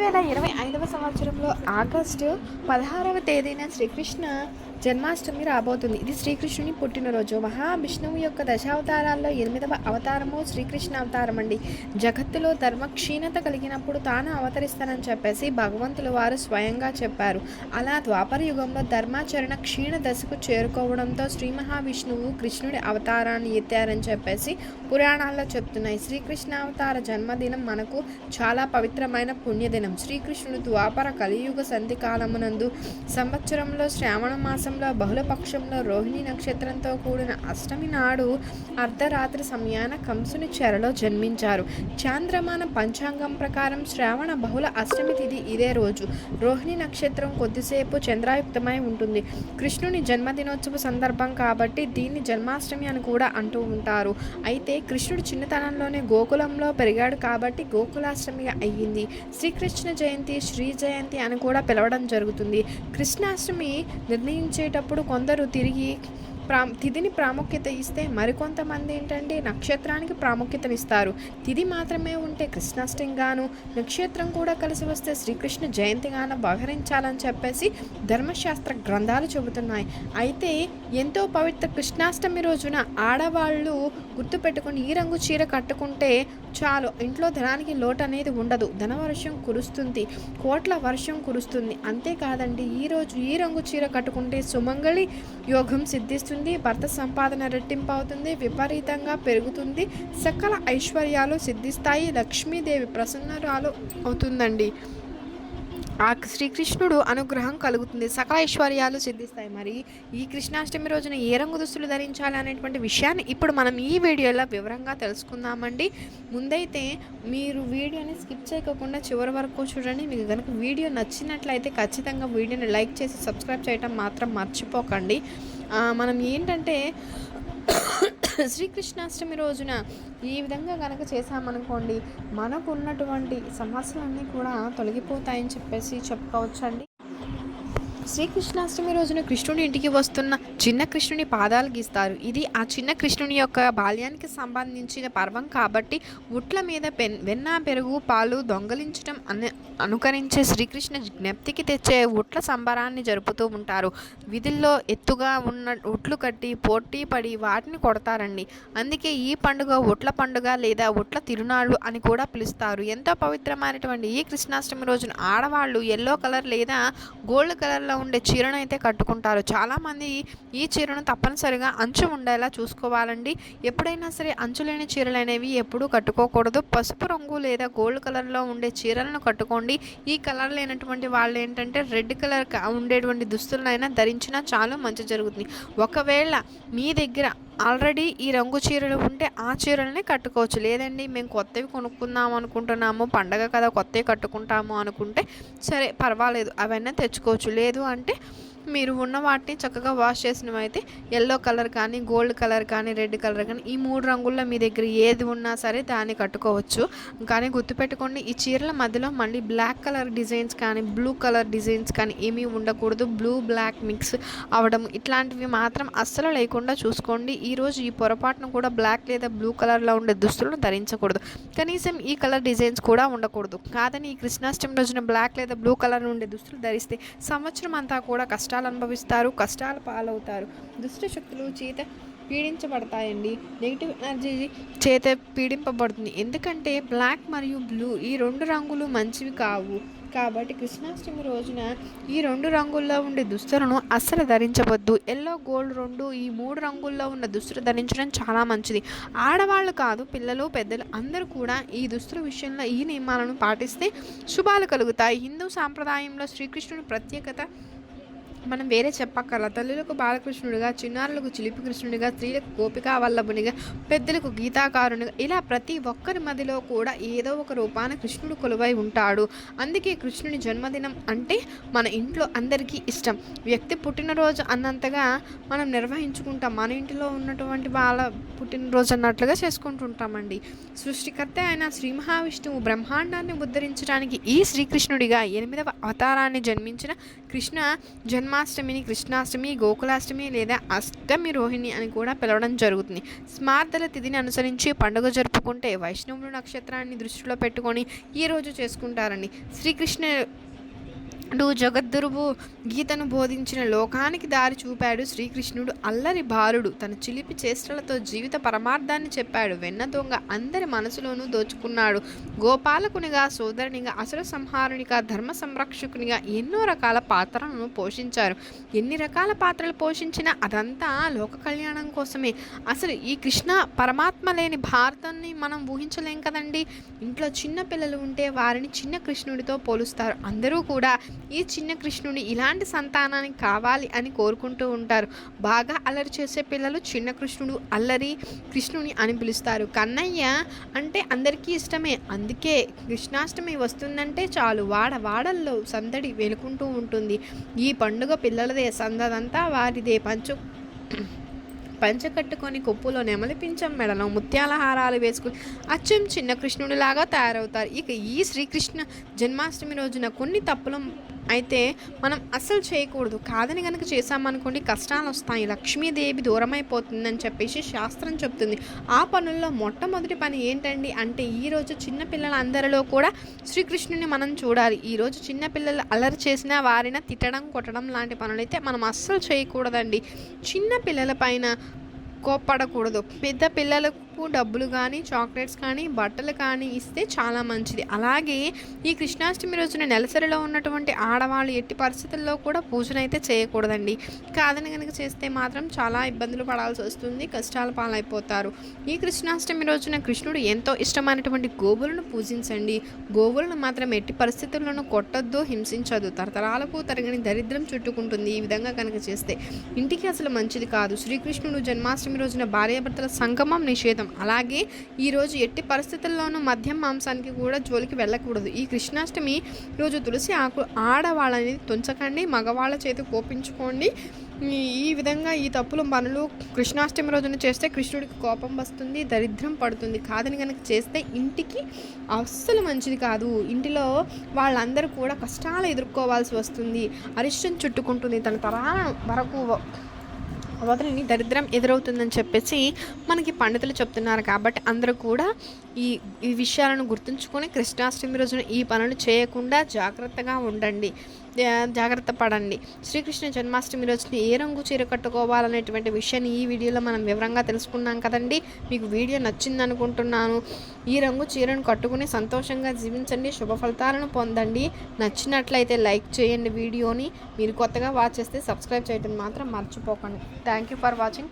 వేల ఇరవై ఐదవ సంవత్సరంలో ఆగస్టు పదహారవ తేదీన శ్రీకృష్ణ జన్మాష్టమి రాబోతుంది. ఇది శ్రీకృష్ణుని పుట్టినరోజు. మహావిష్ణువు యొక్క దశావతారాల్లో ఎనిమిదవ అవతారము శ్రీకృష్ణ అవతారం అండి జగత్తులో ధర్మ క్షీణత కలిగినప్పుడు తాను అవతరిస్తానని చెప్పేసి భగవంతుల వారు స్వయంగా చెప్పారు. అలా ద్వాపర యుగంలో ధర్మాచరణ క్షీణ దశకు చేరుకోవడంతో శ్రీ మహావిష్ణువు కృష్ణుడి అవతారాన్ని ఎత్తారని చెప్పేసి పురాణాల్లో చెప్తున్నాయి. శ్రీకృష్ణ అవతార జన్మదినం మనకు చాలా పవిత్రమైన పుణ్యదినం. శ్రీకృష్ణుడు ద్వాపర కలియుగ సంధి కాలమునందు సంవత్సరంలో శ్రావణ మాసంలో బహుళపక్షంలో రోహిణి నక్షత్రంతో కూడిన అష్టమి నాడు అర్ధరాత్రి సమయాన కంసుని చెరలో జన్మించారు. చాంద్రమాన పంచాంగం ప్రకారం శ్రావణ బహుళ అష్టమి తిథి ఇదే రోజు. రోహిణి నక్షత్రం కొద్దిసేపు చంద్రాయుక్తమై ఉంటుంది. కృష్ణుని జన్మదినోత్సవ సందర్భం కాబట్టి దీన్ని జన్మాష్టమి అని కూడా అంటూ ఉంటారు. అయితే కృష్ణుడు చిన్నతనంలోనే గోకులంలో పెరిగాడు కాబట్టి గోకులాష్టమిగా అయ్యింది. శ్రీకృష్ణ జయంతి శ్రీ జయంతి అని కూడా పిలవడం జరుగుతుంది. కృష్ణాష్టమి వచ్చేటప్పుడు కొందరు తిరిగి ప్రా తిథిని ప్రాముఖ్యత ఇస్తే మరికొంతమంది ఏంటంటే నక్షత్రానికి ప్రాముఖ్యతనిస్తారు. తిథి మాత్రమే ఉంటే కృష్ణాష్టమిగాను నక్షత్రం కూడా కలిసి వస్తే శ్రీకృష్ణ జయంతిగాను వ్యవహరించాలని చెప్పేసి ధర్మశాస్త్ర గ్రంథాలు చెబుతున్నాయి. అయితే ఎంతో పవిత్ర కృష్ణాష్టమి రోజున ఆడవాళ్ళు గుర్తుపెట్టుకుని ఈ రంగు చీర కట్టుకుంటే చాలు ఇంట్లో ధనానికి లోటు అనేది ఉండదు. ధనవర్షం కురుస్తుంది కోట్ల వర్షం కురుస్తుంది. అంతేకాదండి ఈరోజు ఈ రంగు చీర కట్టుకుంటే సుమంగళి యోగం సిద్ధిస్తుంది. భర్త సంపాదన రెట్టింపు అవుతుంది విపరీతంగా పెరుగుతుంది సకల ఐశ్వర్యాలు సిద్ధిస్తాయి లక్ష్మీదేవి ప్రసన్నరాలు అవుతుందండి. ఆ శ్రీకృష్ణుడు అనుగ్రహం కలుగుతుంది సకల ఐశ్వర్యాలు సిద్ధిస్తాయి. మరి ఈ కృష్ణాష్టమి రోజున ఏ రంగు దుస్తులు ధరించాలి అనేటువంటి విషయాన్ని ఇప్పుడు మనం ఈ వీడియోలో వివరంగా తెలుసుకుందామండి. ముందైతే మీరు వీడియోని స్కిప్ చేయకుండా చివరి వరకు చూడండి. మీకు కనుక వీడియో నచ్చినట్లయితే ఖచ్చితంగా వీడియోని లైక్ చేసి సబ్స్క్రైబ్ చేయటం మాత్రం మర్చిపోకండి. మనం ఏంటంటే శ్రీకృష్ణాష్టమి రోజున ఈ విధంగా కనుక చేసామనుకోండి మనకు ఉన్నటువంటి సమస్యలన్నీ కూడా తొలగిపోతాయని చెప్పేసి చెప్పుకోవచ్చండి. శ్రీకృష్ణాష్టమి రోజున కృష్ణుడి ఇంటికి వస్తున్న చిన్న కృష్ణుని పాదాలు గీస్తారు. ఇది ఆ చిన్న కృష్ణుని యొక్క బాల్యానికి సంబంధించిన పర్వం కాబట్టి ఉట్ల మీద పెన్ వెన్న పెరుగు పాలు దొంగలించడం అనే అనుకరించే శ్రీకృష్ణ జ్ఞప్తికి తెచ్చే ఉట్ల సంబరాన్ని జరుపుతూ ఉంటారు. విధుల్లో ఎత్తుగా ఉన్న ఉట్లు కట్టి పోటీ పడి వాటిని కొడతారండి. అందుకే ఈ పండుగ ఉట్ల పండుగ లేదా ఉట్ల తిరునాళ్ళు అని కూడా పిలుస్తారు. ఎంతో పవిత్రమైనటువంటి ఈ కృష్ణాష్టమి రోజున ఆడవాళ్ళు ఎల్లో కలర్ లేదా గోల్డ్ కలర్లో ఉండే చీరను అయితే కట్టుకుంటారు. చాలామంది ఈ చీరను తప్పనిసరిగా అంచు ఉండేలా చూసుకోవాలండి. ఎప్పుడైనా సరే అంచు లేని చీరలు అనేవి ఎప్పుడూ కట్టుకోకూడదు. పసుపు రంగు లేదా గోల్డ్ కలర్లో ఉండే చీరలను కట్టుకోండి. ఈ కలర్ లేనటువంటి వాళ్ళు ఏంటంటే రెడ్ కలర్ ఉండేటువంటి దుస్తులైనా ధరించినా చాలా మంచి జరుగుతుంది. ఒకవేళ మీ దగ్గర ఆల్రెడీ ఈ రంగు చీరలు ఉంటే ఆ చీరలనే కట్టుకోవచ్చు. లేదండి మేము కొత్తవి కొనుక్కుందాం అనుకుంటున్నాము పండగ కదా కొత్తవి కట్టుకుంటాము అనుకుంటే సరే పర్వాలేదు అవన్నీ తెచ్చుకోవచ్చు. లేదు అంటే మీరు ఉన్న వాటిని చక్కగా వాష్ చేసినవైతే ఎల్లో కలర్ కానీ గోల్డ్ కలర్ కానీ రెడ్ కలర్ కానీ ఈ మూడు రంగుల్లో మీ దగ్గర ఏది ఉన్నా సరే దాన్ని కట్టుకోవచ్చు. కానీ గుర్తుపెట్టుకోండి ఈ చీరల మధ్యలో మళ్ళీ బ్లాక్ కలర్ డిజైన్స్ కానీ బ్లూ కలర్ డిజైన్స్ కానీ ఏమీ ఉండకూడదు. బ్లూ బ్లాక్ మిక్స్ అవడం ఇట్లాంటివి మాత్రం అస్సలు లేకుండా చూసుకోండి. ఈరోజు ఈ పొరపాటును కూడా బ్లాక్ లేదా బ్లూ కలర్లో ఉండే దుస్తులను ధరించకూడదు. కనీసం ఈ కలర్ డిజైన్స్ కూడా ఉండకూడదు. కాదని ఈ కృష్ణాష్టమి రోజున బ్లాక్ లేదా బ్లూ కలర్ ఉండే దుస్తులు ధరిస్తే సంవత్సరం అంతా కూడా కష్టాలు అనుభవిస్తారు కష్టాల పాలవుతారు. దుష్ట శక్తులు చేత పీడించబడతాయండి. నెగిటివ్ ఎనర్జీ చేత పీడింపబడుతుంది. ఎందుకంటే బ్లాక్ మరియు బ్లూ ఈ రెండు రంగులు మంచివి కావు. కాబట్టి కృష్ణాష్టమి రోజున ఈ రెండు రంగుల్లో ఉండే దుస్తులను అస్సలు ధరించవద్దు. ఎల్లో గోల్డ్ రెండు ఈ మూడు రంగుల్లో ఉన్న దుస్తులు ధరించడం చాలా మంచిది. ఆడవాళ్ళు కాదు పిల్లలు పెద్దలు అందరూ కూడా ఈ దుస్తుల విషయంలో ఈ నియమాలను పాటిస్తే శుభాలు కలుగుతాయి. హిందూ సాంప్రదాయంలో శ్రీకృష్ణుని ప్రత్యేకత మనం వేరే చెప్పక్కర్ల. తల్లులకు బాలకృష్ణుడిగా చిన్నారులకు చిలిపి కృష్ణుడిగా స్త్రీలకు గోపికా వల్లభునిగా పెద్దలకు గీతాకారునిగా ఇలా ప్రతి ఒక్కరి మదిలో కూడా ఏదో ఒక రూపాన కృష్ణుడు కొలువై ఉంటాడు. అందుకే కృష్ణుని జన్మదినం అంటే మన ఇంట్లో అందరికీ ఇష్టం. వ్యక్తి పుట్టినరోజు అన్నంతగా మనం నిర్వహించుకుంటాం. మన ఇంటిలో ఉన్నటువంటి వాళ్ళ పుట్టినరోజు అన్నట్లుగా చేసుకుంటుంటామండి. సృష్టికర్త అయిన శ్రీ మహావిష్ణువు బ్రహ్మాండాన్ని ఉద్ధరించడానికి ఈ శ్రీకృష్ణుడిగా ఎనిమిదవ అవతారాన్ని జన్మించిన కృష్ణ జన్మ జన్మాష్టమిని కృష్ణాష్టమి గోకులాష్టమి లేదా అష్టమి రోహిణి అని కూడా పిలవడం జరుగుతుంది. స్మార్తల తిథిని అనుసరించి పండుగ జరుపుకుంటే వైష్ణవుడు నక్షత్రాన్ని దృష్టిలో పెట్టుకొని ఈ రోజు చేసుకుంటారండి. శ్రీకృష్ణ అంటూ జగద్గురువు గీతను బోధించిన లోకానికి దారి చూపాడు శ్రీకృష్ణుడు అల్లరి బాలుడు. తన చిలిపి చేష్టలతో జీవిత పరమార్థాన్ని చెప్పాడు. వెన్న దొంగ అందరి మనసులోనూ దోచుకున్నాడు. గోపాలకునిగా సోదరునిగా అసుర సంహారునిగా ధర్మ సంరక్షకునిగా ఎన్నో రకాల పాత్రలను పోషించారు. ఎన్ని రకాల పాత్రలు పోషించినా అదంతా లోక కళ్యాణం కోసమే. అసలు ఈ కృష్ణ పరమాత్మ లేని భారతాన్ని మనం ఊహించలేం కదండి? ఇంట్లో చిన్న పిల్లలు ఉంటే వారిని చిన్న కృష్ణుడితో పోలుస్తారు. అందరూ కూడా ఈ చిన్న కృష్ణుని ఇలాంటి సంతానానికి కావాలి అని కోరుకుంటూ ఉంటారు. బాగా అల్లరి చేసే పిల్లలు చిన్న కృష్ణుడు అల్లరి కృష్ణుని అని పిలుస్తారు. కన్నయ్య అంటే అందరికీ ఇష్టమే. అందుకే కృష్ణాష్టమి వస్తుందంటే చాలు. వాడ వాడల్లో సందడి వెలుకుంటూ ఉంటుంది. ఈ పండుగ పిల్లలదే. సందదంతా వారిదే. పంచు పంచ కట్టుకొని కొప్పులో నెమలిపించం మెడలో ముత్యాల హారాలు వేసుకుని అచ్చం చిన్న కృష్ణుడిలాగా తయారవుతారు. ఇక ఈ శ్రీకృష్ణ జన్మాష్టమి రోజున కొన్ని తప్పులు అయితే మనం అస్సలు చేయకూడదు. కాదని కనుక చేసామనుకోండి కష్టాలు వస్తాయి లక్ష్మీదేవి దూరం అయిపోతుందని చెప్పేసి శాస్త్రం చెప్తుంది. ఆ పనుల్లో మొట్టమొదటి పని ఏంటండి అంటే ఈరోజు చిన్నపిల్లలందరిలో కూడా శ్రీకృష్ణుని మనం చూడాలి. ఈరోజు చిన్నపిల్లలు అలరి చేసిన వారిన తిట్టడం కొట్టడం లాంటి పనులైతే మనం అస్సలు చేయకూడదండి. చిన్న పిల్లల పైన కోప్పడకూడదు. పెద్ద పిల్లలకు డబ్బులు కానీ చాక్లెట్స్ కానీ బట్టలు కానీ ఇస్తే చాలా మంచిది. అలాగే ఈ కృష్ణాష్టమి రోజున నెలసరిలో ఉన్నటువంటి ఆడవాళ్ళు ఎట్టి పరిస్థితుల్లో కూడా పూజనైతే చేయకూడదండి. కాదని కనుక చేస్తే మాత్రం చాలా ఇబ్బందులు పడాల్సి వస్తుంది కష్టాల పాలైపోతారు. ఈ కృష్ణాష్టమి రోజున కృష్ణుడు ఎంతో ఇష్టమైనటువంటి గోవులను పూజించండి. గోవులను మాత్రం ఎట్టి పరిస్థితుల్లోనూ కొట్టద్దు హింసించదు తరతరాలకు తరగని దరిద్రం చుట్టుకుంటుంది. ఈ విధంగా కనుక చేస్తే ఇంటికి అసలు మంచిది కాదు. శ్రీకృష్ణుడు జన్మాష్టమి రోజున భార్యాభర్తల సంగమం నిషేధం. అలాగే ఈరోజు ఎట్టి పరిస్థితుల్లోనూ మద్యం మాంసానికి కూడా జోలికి వెళ్ళకూడదు. ఈ కృష్ణాష్టమి రోజు తులసి ఆకు ఆడవాళ్ళని తుంచకండి మగవాళ్ళ చేతి కోపించుకోండి. ఈ ఈ విధంగా ఈ తప్పులు పనులు కృష్ణాష్టమి రోజున చేస్తే కృష్ణుడికి కోపం వస్తుంది దరిద్రం పడుతుంది. కాదని కనుక చేస్తే ఇంటికి అస్సలు మంచిది కాదు. ఇంటిలో వాళ్ళందరూ కూడా కష్టాలు ఎదుర్కోవాల్సి వస్తుంది. అరిష్టం చుట్టుకుంటుంది. తన తరాల వరకు వదిలిని దరిద్రం ఎదురవుతుందని చెప్పేసి మనకి పండితులు చెప్తున్నారు కాబట్టి అందరూ కూడా ఈ ఈ విషయాలను గుర్తుంచుకొని కృష్ణాష్టమి రోజున ఈ పనులు చేయకుండా జాగ్రత్తగా ఉండండి. జాగ్రత్త పడండి. శ్రీకృష్ణ జన్మాష్టమి రోజున ఏ రంగు చీర కట్టుకోవాలనేటువంటి విషయాన్ని ఈ వీడియోలో మనం వివరంగా తెలుసుకున్నాం కదండి. మీకు వీడియో నచ్చింది అనుకుంటున్నాను ఈ రంగు చీరను కట్టుకుని సంతోషంగా జీవించండి. శుభ ఫలితాలను పొందండి. నచ్చినట్లయితే లైక్ చేయండి వీడియోని. మీరు కొత్తగా వాచ్ చేస్తే సబ్స్క్రైబ్ చేయడం మాత్రం మర్చిపోకండి. Thank you for watching.